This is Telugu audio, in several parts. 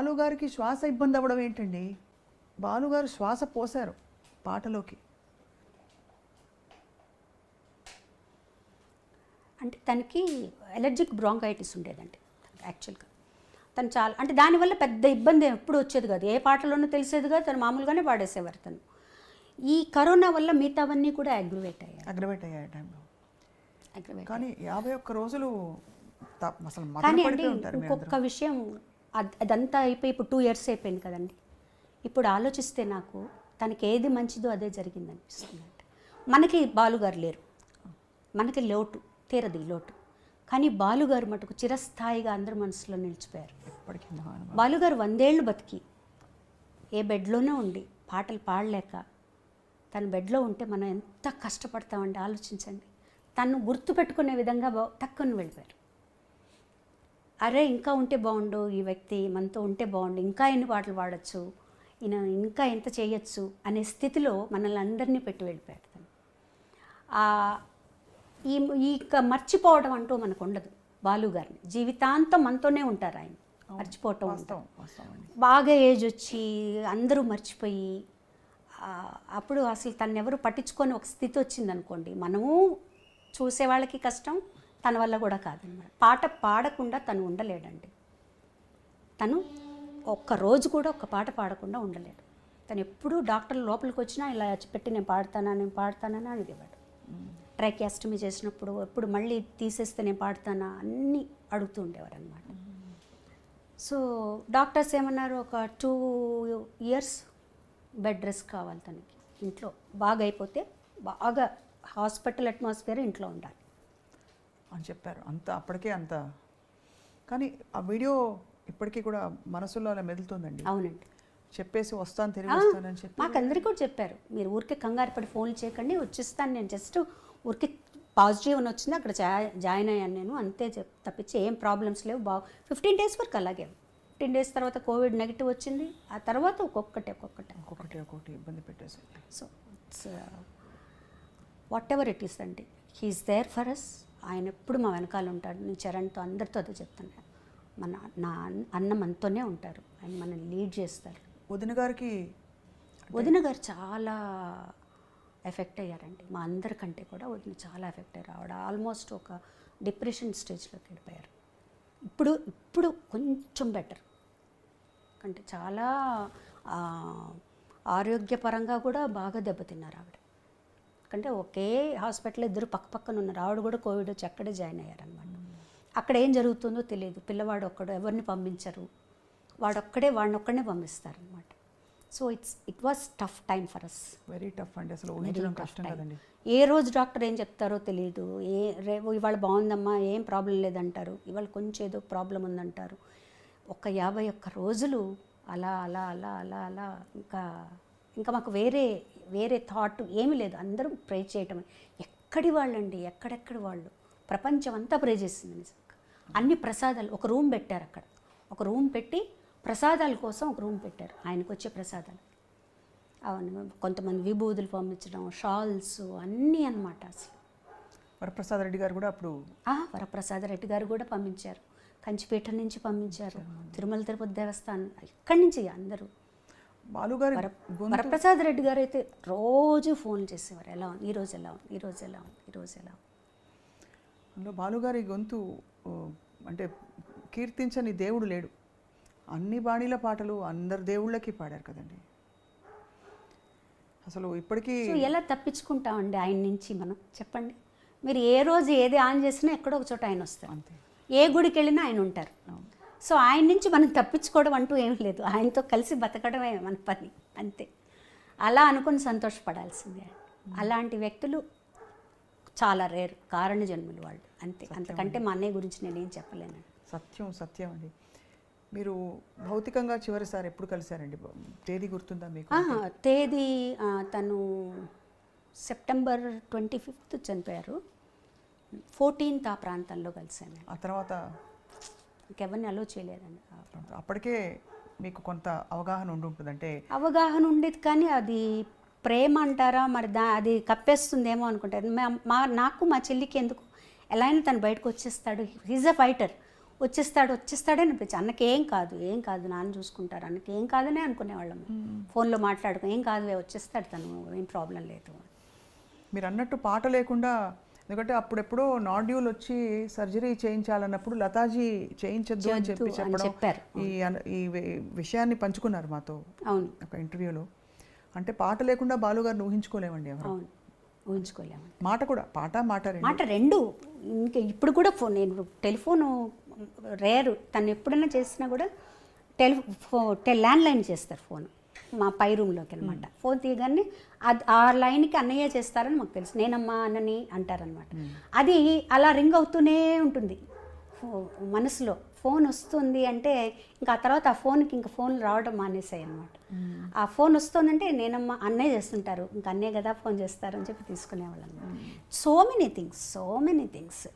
బాలుగారికి శ్వాస ఇబ్బంది అవ్వడం ఏంటండి? బాలుగారు శ్వాస పోశారు పాటలోకి. అంటే తనకి ఎలర్జిక్ బ్రాంకైటిస్ ఉండేదండి యాక్చువల్గా. తను చాలా అంటే దానివల్ల పెద్ద ఇబ్బంది ఎప్పుడు వచ్చేది కాదు. ఏ పాటలోనూ తెలిసేది కాదు తను మామూలుగానే పాడేసేవారు తను. ఈ కరోనా వల్ల మిగతావన్నీ కూడా అగ్రివేట్ అయ్యాయి. అగ్రవేట్ అయ్యే టైంలో. అగ్రివేట్ కానీ యాభై ఒక్క రోజులు అసలు కానీ అండి ఇంకొక విషయం అదంతా అయిపోయి ఇప్పుడు టూ ఇయర్స్ అయిపోయింది కదండి. ఇప్పుడు ఆలోచిస్తే నాకు తనకి ఏది మంచిదో అదే జరిగింది అనిపిస్తుంది మనకి బాలుగారు లేరు. మనకి లోటు తీరదు లోటు. కానీ బాలుగారు మటుకు చిరస్థాయిగా అందరి మనసులో నిలిచిపోయారు. బాలుగారు వందేళ్ళు బతికి ఏ బెడ్లోనే ఉండి పాటలు పాడలేక తన బెడ్లో ఉంటే మనం ఎంత కష్టపడతామండి ఆలోచించండి. తను గుర్తుపెట్టుకునే విధంగా టక్కుని వెళ్ళిపోయారు. అరే ఇంకా ఉంటే బాగుండు ఈ వ్యక్తి మనతో ఉంటే బాగుండు ఇంకా ఎన్ని పాటలు పాడొచ్చు ఈయన ఇంకా ఎంత చేయొచ్చు అనే స్థితిలో మనల్ని అందరినీ పెట్టి వెళ్ళిపోయారు తను ఆ, ఈ ఈ మర్చిపోవడం అంటూ మనకు ఉండదు బాలు గారిని. జీవితాంతం మనతోనే ఉంటారు ఆయన. మర్చిపోవటం బాగా ఏజ్ వచ్చి అందరూ మర్చిపోయి అప్పుడు అసలు తను ఎవరు పట్టించుకొని ఒక స్థితి వచ్చింది అనుకోండి మనము చూసే వాళ్ళకి కష్టం తన వల్ల కూడా కాదనమాట పాట పాడకుండా తను ఉండలేడండి. తను ఒక్క రోజు కూడా ఒక్క పాట పాడకుండా ఉండలేడు. తను ఎప్పుడూ డాక్టర్లు లోపలికి వచ్చినా ఇలా పెట్టి నేను పాడతానా నేను పాడతానని అడిగేవాడు. ట్రైకాస్టమీ చేసినప్పుడు ఎప్పుడు మళ్ళీ తీసేస్తే నేను పాడతానా అన్నీ అడుగుతూ ఉండేవారు అనమాట సో డాక్టర్స్ ఏమన్నారు? ఒక టూ ఇయర్స్ బెడ్ రెస్ట్ కావాలి తనకి. ఇంట్లో బాగా అయిపోతే బాగా హాస్పిటల్ అట్మాస్ఫియర్ ఇంట్లో ఉండాలి. అని చెప్పారు. అంత అప్పటికే అంత. కానీ ఆ వీడియో ఇప్పటికీ కూడా మనసులో అలా మెదులుతుందండి. అవునండి. చెప్పేసి వస్తాను తిరిగి వస్తానని చెప్పి. మాకు అందరికీ కూడా చెప్పారు. మీరు ఊరికే కంగారు పడి ఫోన్లు చేయకండి వచ్చేస్తాను నేను. జస్ట్ ఊరికే పాజిటివ్ అని వచ్చింది అక్కడ జా- జాయిన్ అయ్యాను నేను. అంతే చెప్ తప్పించి ఏం ప్రాబ్లమ్స్ లేవు. బాగా ఫిఫ్టీన్ డేస్ వరకు అలాగే. ఫిఫ్టీన్ డేస్ తర్వాత కోవిడ్ నెగిటివ్ వచ్చింది. ఆ తర్వాత ఒక్కొక్కటి ఒక్కొక్కటి. ఒక్కొక్కటి ఒక్కొక్కటి ఇబ్బంది పెట్టేసి so it's whatever it is అండి. He's there for us. ఆయన ఎప్పుడు మా వెనకాల ఉంటాడు. నేను చరణ్తో అందరితో అదే చెప్తాను. మన నా అన్న- మనతోనే ఉంటారు. ఆయన మనల్ని లీడ్ చేస్తారు. వదిన గారికి వదిన గారు చాలా ఎఫెక్ట్ అయ్యారండి. మా అందరికంటే కూడా వదిన చాలా ఎఫెక్ట్ అయ్యారు. ఆవిడ ఆల్మోస్ట్ ఒక డిప్రెషన్ స్టేజ్లోకి వెళ్ళిపోయారు. ఇప్పుడు ఇప్పుడు కొంచెం బెటర్. అంటే చాలా ఆరోగ్యపరంగా కూడా బాగా దెబ్బతిన్నారు ఆవిడ. అంటే ఒకే హాస్పిటల్ ఇద్దరు పక్క పక్కన ఉన్నారు. ఆవిడ కూడా కోవిడ్ వచ్చి అక్కడే జాయిన్ అయ్యారనమాట అక్కడ ఏం జరుగుతుందో తెలియదు. పిల్లవాడు ఒక్కడు ఎవరిని పంపించరు. వాడొక్కడే వాడిని ఒక్కడనే పంపిస్తారనమాట so it's it was tough time for us very tough అండి. అసలు ఊహించడం కష్టం కదండి. ఏ రోజు డాక్టర్ ఏం చెప్తారో తెలియదు. ఏ రేపు ఇవాళ బాగుందమ్మా ఏం ప్రాబ్లం లేదంటారు. ఇవాళ కొంచెం ఏదో ప్రాబ్లం ఉందంటారు. ఒక యాభై ఒక్క రోజులు అలా అలా అలా అలా అలా ఇంకా ఇంకా మాకు వేరే వేరే థాట్ ఏమీ లేదు. అందరూ ప్రే చేయటమే. ఎక్కడి వాళ్ళండి? ఎక్కడెక్కడి వాళ్ళు? ప్రపంచం అంతా ప్రే చేసింది నిజంగా. అన్ని ప్రసాదాలు ఒక రూమ్ పెట్టారు అక్కడ. ఒక రూమ్ పెట్టి ప్రసాదాల కోసం ఒక రూమ్ పెట్టారు. ఆయనకు వచ్చే ప్రసాదాలు. అవును కొంతమంది విభూదులు పంపించడం షాల్స్ అన్నీ అన్నమాట అసలు. వరప్రసాద్ రెడ్డి గారు కూడా అప్పుడు వరప్రసాద రెడ్డి గారు కూడా పంపించారు. కంచిపేట నుంచి పంపించారు. తిరుమల తిరుపతి దేవస్థానం ఇక్కడి నుంచి అందరూ. బాలుగారి వరప్రసాద్ రెడ్డి గారు అయితే రోజు ఫోన్ చేసేవారు. ఎలా ఉంది? ఈరోజు ఎలా ఉంది? ఈరోజు ఎలా ఉంది? ఈరోజు ఎలా ఉంది? అందులో బాలుగారి గొంతు అంటే కీర్తించని దేవుడు లేడు. అన్ని బాణీల పాటలు అందరు దేవుళ్ళకి పాడారు కదండి. అసలు ఇప్పటికీ ఎలా తప్పించుకుంటామండి ఆయన నుంచి మనం? చెప్పండి. మీరు ఏ రోజు ఏది ఆన్ చేసినా ఎక్కడో ఒక చోట ఆయన వస్తారు. అంతే. ఏ గుడికి వెళ్ళినా ఆయన ఉంటారు. సో ఆయన నుంచి మనం తప్పించుకోవడం అంటూ ఏం లేదు. ఆయనతో కలిసి బతకడమే మన పని. అంతే. అలా అనుకుని సంతోషపడాల్సిందే. అలాంటి వ్యక్తులు చాలా రేరు కారణ జన్ములు వాళ్ళు. అంతే. అంతకంటే మా అన్నయ్య గురించి నేనేం చెప్పలేను. సత్యం సత్యం అండి. మీరు భౌతికంగా చివరిసారి ఎప్పుడు కలిశారండి తేదీ గుర్తుందా మీకు? తేదీ తను సెప్టెంబర్ ట్వంటీ ఫిఫ్త్ చనిపోయారు. ఫోర్టీన్త్ ఆ ప్రాంతంలో కలిశాను ఆ తర్వాత ఇంకెవరిని అలో చేయలేదండి. అప్పటికే మీకు కొంత అవగాహన ఉండి ఉంటుంది అంటే అవగాహన ఉండేది కానీ అది ప్రేమ అంటారా? మరి దా అది కప్పేస్తుందేమో అనుకుంటారు. మా నాకు మా చెల్లికి ఎందుకు? ఎలా అయినా తను బయటకు వచ్చేస్తాడు. హీజ్ అ ఫైటర్ వచ్చేస్తాడు వచ్చేస్తాడే అనిపించి అన్నకి ఏం కాదు ఏం కాదు నాన్న చూసుకుంటారు. అన్నకి ఏం కాదనే అనుకునేవాళ్ళం. ఫోన్లో మాట్లాడుకో ఏం కాదు వచ్చేస్తాడు తను ఏం ప్రాబ్లం లేదు. మీరు అన్నట్టు పాట లేకుండా ఎందుకంటే అప్పుడెప్పుడో నాడ్యూల్ వచ్చి సర్జరీ చేయించాలన్నప్పుడు లతాజీ చేయించొద్దు అని చెప్పి చెప్పడం చెప్పారు. ఈ ఈ విషయాన్ని పంచుకున్నారు మాతో అవును. ఒక ఇంటర్వ్యూలో. అంటే పాట లేకుండా బాలుగారిని ఊహించుకోలేమండి ఎవరు. ఊహించుకోలేము మాట కూడా పాట మాట మాట రెండు. ఇంకా ఇప్పుడు కూడా ఫోన్ నేను టెలిఫోను రేరు తను ఎప్పుడైనా చేసినా కూడా టెలి ఫో టె ల్యాండ్ లైన్ చేస్తారు ఫోన్. మా పై రూమ్లోకి అనమాట ఫోన్ తీయగానే అది ఆ లైన్కి అన్నయ్య చేస్తారని మాకు తెలుసు. నేనమ్మా అన్నని అంటారనమాట అది అలా రింగ్ అవుతూనే ఉంటుంది. మనసులో ఫోన్ వస్తుంది అంటే ఇంకా ఆ తర్వాత ఆ ఫోన్కి ఇంకా ఫోన్లు రావడం మానేసాయి అనమాట ఆ ఫోన్ వస్తుందంటే నేనమ్మ అన్నయ్య చేస్తుంటారు. ఇంకా అన్నయ్య కదా ఫోన్ చేస్తారని చెప్పి తీసుకునేవాళ్ళం so many things so many things.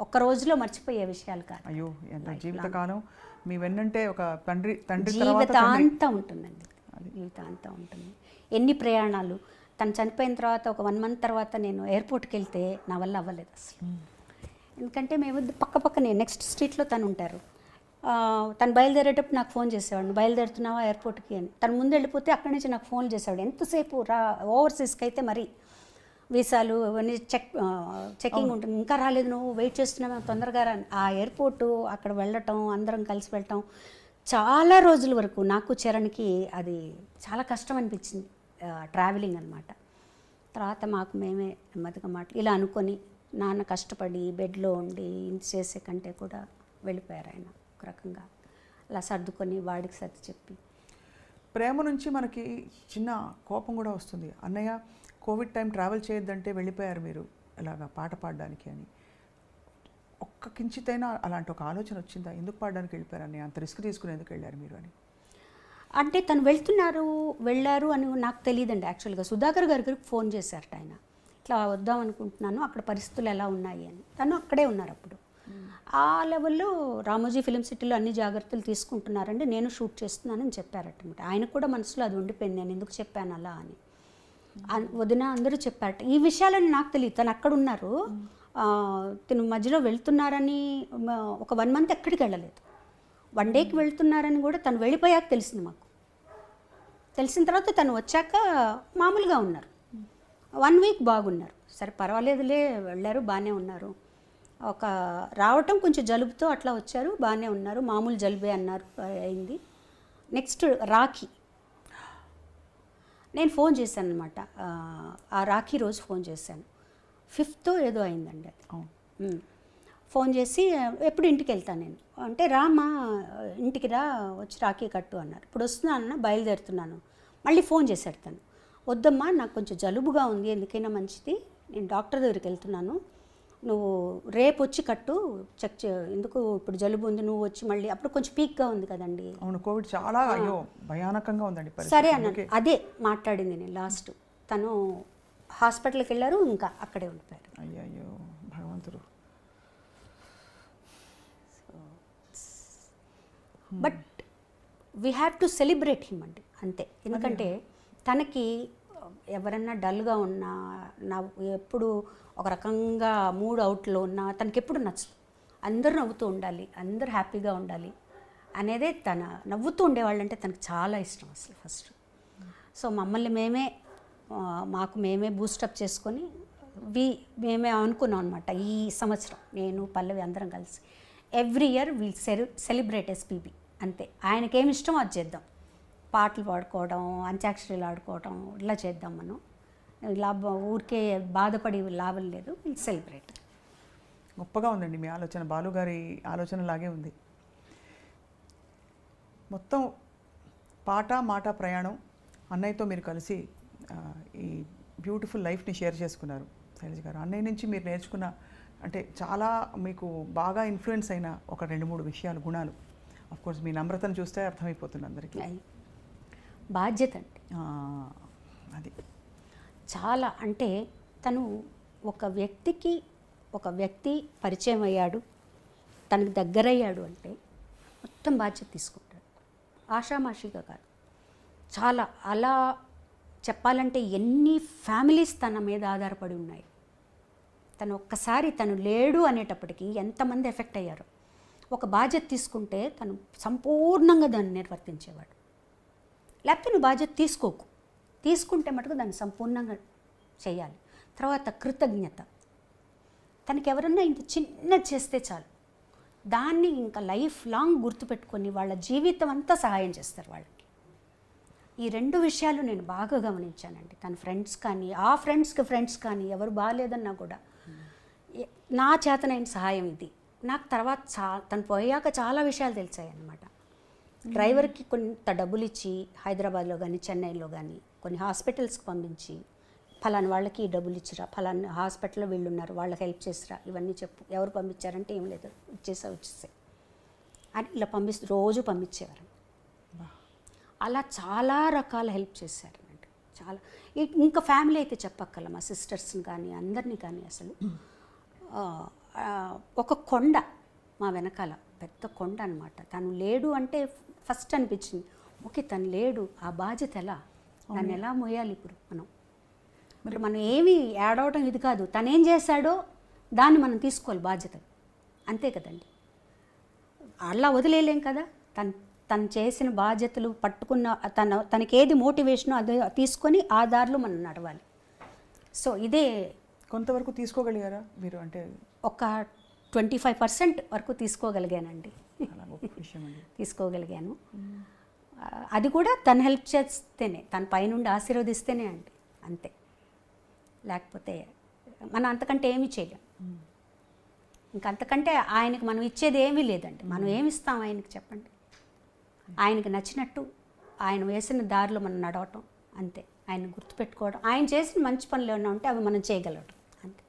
ఒక్క రోజులో మర్చిపోయే విషయాలు కాదు. అయ్యో ఎంత జీవితకాలం. మీ వెన్నంటే ఒక తండ్రి తండ్రి. జీవితాంతం ఉంటుందండి. జీవితాంతం ఉంటుంది. ఎన్ని ప్రయాణాలు? తను చనిపోయిన తర్వాత ఒక వన్ మంత్ తర్వాత నేను ఎయిర్పోర్ట్కి వెళ్తే నా వల్ల అవ్వలేదు అసలు. ఎందుకంటే మేము పక్క పక్కనే నెక్స్ట్ స్ట్రీట్లో తను ఉంటారు. తను బయలుదేరేటప్పుడు నాకు ఫోన్ చేసేవాడు బయలుదేరుతున్నావా ఎయిర్పోర్ట్కి? అని. తను ముందు వెళ్ళిపోతే అక్కడి నుంచి నాకు ఫోన్ చేసేవాడు ఎంతసేపు రా ఓవర్సీస్కి అయితే మరి వీసాలు అవన్నీ చెక్ చెకింగ్ ఉంటుంది ఇంకా రాలేదు నువ్వు వెయిట్ చేస్తున్నావు తొందరగా రా. ఆ ఎయిర్పోర్టు అక్కడ వెళ్ళటం అందరం కలిసి వెళ్ళటం చాలా రోజుల వరకు నాకు చరణ్కి అది చాలా కష్టం అనిపించింది ట్రావెలింగ్ అనమాట తర్వాత మాకు మేమే నెమ్మదిగా మాట ఇలా అనుకొని నాన్న కష్టపడి బెడ్లో ఉండి ఇంత చేసే కంటే కూడా వెళ్ళిపోయారు ఆయన ఒక రకంగా. అలా సర్దుకొని వాడికి సర్ది చెప్పి. ప్రేమ నుంచి మనకి చిన్న కోపం కూడా వస్తుంది. అన్నయ్య కోవిడ్ టైం ట్రావెల్ చేయొద్దంటే వెళ్ళిపోయారు మీరు ఇలాగా పాట పాడడానికి అని. ఒక్క కించితైనా అలాంటి ఒక ఆలోచన వచ్చిందా? ఎందుకు పాడడానికి వెళ్ళిపోయారు అంత రిస్క్ తీసుకుని ఎందుకు వెళ్ళారు మీరు అని. అంటే తను వెళ్తున్నారు వెళ్ళారు అని నాకు తెలియదండి యాక్చువల్గా. సుధాకర్ గారికి ఫోన్ చేశారట ఆయన. ఇట్లా వద్దాం అనుకుంటున్నాను అక్కడ పరిస్థితులు ఎలా ఉన్నాయి? అని. తను అక్కడే ఉన్నారు అప్పుడు. ఆ లెవెల్లో రామోజీ ఫిలిం సిటీలో అన్ని జాగ్రత్తలు తీసుకుంటున్నారండి. నేను షూట్ చేస్తున్నానని చెప్పారటమాట. ఆయన కూడా మనసులో అది ఉండిపోయింది. నేను ఎందుకు చెప్పాను అలా? అని. వదిన అందరూ చెప్పారట. ఈ విషయాలని నాకు తెలియదు తను అక్కడ ఉన్నారు. తను మధ్యలో వెళ్తున్నారని ఒక వన్ మంత్ ఎక్కడికి వెళ్ళలేదు. వన్ డేకి వెళ్తున్నారని కూడా తను వెళ్ళిపోయాక తెలిసింది మాకు. తెలిసిన తర్వాత తను వచ్చాక మామూలుగా ఉన్నారు. వన్ వీక్ బాగున్నారు. సరే పర్వాలేదులే వెళ్ళారు బాగానే ఉన్నారు. ఒక రావటం కొంచెం జలుబుతో అట్లా వచ్చారు బాగానే ఉన్నారు మామూలు జలుబే అన్నారు అయింది. నెక్స్ట్ రాఖీ. నేను ఫోన్ చేశాను అనమాట ఆ రాఖీ రోజు ఫోన్ చేశాను. ఫిఫ్త్ ఏదో అయిందండి అది. ఫోన్ చేసి ఎప్పుడు ఇంటికి వెళ్తాను నేను? అంటే రామ్మా ఇంటికి రా వచ్చి రాఖీ కట్టు అన్నారు. ఇప్పుడు వస్తున్నానన్న బయలుదేరుతున్నాను. మళ్ళీ ఫోన్ చేశాడు తను. వద్దమ్మా నాకు కొంచెం జలుబుగా ఉంది ఎందుకైనా మంచిది. నేను డాక్టర్ దగ్గరికి వెళ్తున్నాను. నువ్వు రేపు వచ్చి కట్టు చెక్ చే ఎందుకు ఇప్పుడు జలుబు ఉంది నువ్వు వచ్చి మళ్ళీ అప్పుడు కొంచెం పీక్గా ఉంది కదండి. అవును కోవిడ్ చాలా అయ్యో భయానకంగా ఉందండి. సరే అన్నాడు. అదే మాట్లాడింది నేను లాస్ట్. తను హాస్పిటల్కి వెళ్ళారు ఇంకా అక్కడే ఉండిపోయారు. అయ్యో భగవంతుడు. But we have to celebrate him అండి అంతే. ఎందుకంటే తనకి ఎవరన్నా డల్గా ఉన్నా నా ఎప్పుడు ఒక రకంగా మూడ్ అవుట్లో ఉన్నా తనకి ఎప్పుడు నచ్చదు. అందరూ నవ్వుతూ ఉండాలి అందరూ హ్యాపీగా ఉండాలి అనేదే తన నవ్వుతూ ఉండేవాళ్ళంటే తనకు చాలా ఇష్టం అసలు ఫస్ట్. సో మమ్మల్ని మేమే మాకు మేమే బూస్టప్ చేసుకొని వి మేమే అనుకున్నాం అనమాట ఈ సంవత్సరం నేను పల్లవి అందరం కలిసి every year will cele celebrate SPB అంతే. ఆయనకేమి ఇష్టమో అది చేద్దాం. పాటలు పాడుకోవడం అంత్యాక్షరీలు ఆడుకోవడం ఇలా చేద్దాం మనం. ఇలా ఊరికే బాధపడి లాభం లేదు విల్ సెలబ్రేట్ గొప్పగా ఉందండి మీ ఆలోచన. బాలుగారి ఆలోచన లాగే ఉంది. మొత్తం పాట మాట ప్రయాణం అన్నయ్యతో మీరు కలిసి ఈ బ్యూటిఫుల్ లైఫ్ని షేర్ చేసుకున్నారు శైలజ గారు. అన్నయ్య నుంచి మీరు నేర్చుకున్న అంటే చాలా మీకు బాగా ఇన్ఫ్లుయెన్స్ అయిన ఒక రెండు మూడు విషయాలు గుణాలు. అఫ్ కోర్స్ మీ నమ్రతను చూస్తే అర్థమైపోతుంది అందరికీ. బాధ్యత ఆ, అది. చాలా అంటే తను ఒక వ్యక్తికి ఒక వ్యక్తి పరిచయం అయ్యాడు తనకు దగ్గరయ్యాడు అంటే మొత్తం బాధ్యత తీసుకుంటాడు. ఆషామాషిగా కాదు. చాలా అలా చెప్పాలంటే ఎన్ని ఫ్యామిలీస్ తన మీద ఆధారపడి ఉన్నాయి. తను ఒక్కసారి తను లేడు అనేటప్పటికీ ఎంతమంది ఎఫెక్ట్ అయ్యారు. ఒక బాధ్యత తీసుకుంటే తను సంపూర్ణంగా దాన్ని నిర్వర్తించేవాడు. లేకపోతే నువ్వు బాధ్యత తీసుకోకు. తీసుకుంటే మటుకు దాన్ని సంపూర్ణంగా చేయాలి. తర్వాత కృతజ్ఞత. తనకి ఎవరన్నా ఇంత చిన్నది చేస్తే చాలు. దాన్ని ఇంకా లైఫ్ లాంగ్ గుర్తుపెట్టుకొని వాళ్ళ జీవితం అంతా సహాయం చేస్తారు వాళ్ళు. ఈ రెండు విషయాలు నేను బాగా గమనించానండి. తన ఫ్రెండ్స్ కానీ ఆ ఫ్రెండ్స్కి ఫ్రెండ్స్ కానీ ఎవరు బాగాలేదన్నా కూడా నా చేతనైన సహాయం ఇది. నాకు తర్వాత చా తను పోయాక చాలా విషయాలు తెలిసాయి అన్నమాట డ్రైవర్కి కొంత డబ్బులు ఇచ్చి హైదరాబాద్లో కానీ చెన్నైలో కానీ కొన్ని హాస్పిటల్స్కి పంపించి ఫలానా వాళ్ళకి డబ్బులు ఇచ్చిరా ఫలానా హాస్పిటల్లో వీళ్ళు ఉన్నారు వాళ్ళకి హెల్ప్ చేసిరా ఇవన్నీ చెప్పు ఎవరు పంపించారంటే ఏం లేదు ఇచ్చేసా వచ్చేసాయి అని ఇలా పంపిస్తూ రోజు పంపించేవారు. అలా చాలా రకాల హెల్ప్ చేశారు చాలా. ఇంకా ఫ్యామిలీ అయితే చెప్పక్కల మా సిస్టర్స్ని కానీ అందరినీ కానీ అసలు. ఒక కొండ మా వెనకాల పెద్ద కొండ అనమాట తను లేడు అంటే ఫస్ట్ అనిపించింది ఓకే తను లేడు ఆ బాధ్యత ఎలా? దాన్ని ఎలా మోయాలి ఇప్పుడు మనం? మరి మనం ఏమి యాడ్ అవడం ఇది కాదు. తను ఏం చేశాడో దాన్ని మనం తీసుకోవాలి బాధ్యత అంతే కదండి. అలా వదిలేయలేం కదా? తను తను చేసిన బాధ్యతలు పట్టుకున్న తన తనకి ఏది మోటివేషనో అది తీసుకొని ఆ దారిలో మనం నడవాలి. సో ఇదే కొంతవరకు తీసుకోగలిగారా మీరు? అంటే ఒక ట్వంటీ ఫైవ్ పర్సెంట్ వరకు తీసుకోగలిగానండి. తీసుకోగలిగాను. అది కూడా తను హెల్ప్ చేస్తేనే తన పైనుండి ఆశీర్వదిస్తేనే అండి అంతే. లేకపోతే మనం అంతకంటే ఏమీ చేయలేం. ఇంకా అంతకంటే ఆయనకి మనం ఇచ్చేది ఏమీ లేదండి. మనం ఏమి ఇస్తాం ఆయనకి చెప్పండి? ఆయనకి నచ్చినట్టు ఆయన వేసిన దారిలో మనం నడవటం అంతే. ఆయన గుర్తుపెట్టుకోవడం. ఆయన చేసిన మంచి పనులు ఏమైనా ఉంటే అవి మనం చేయగలగటం.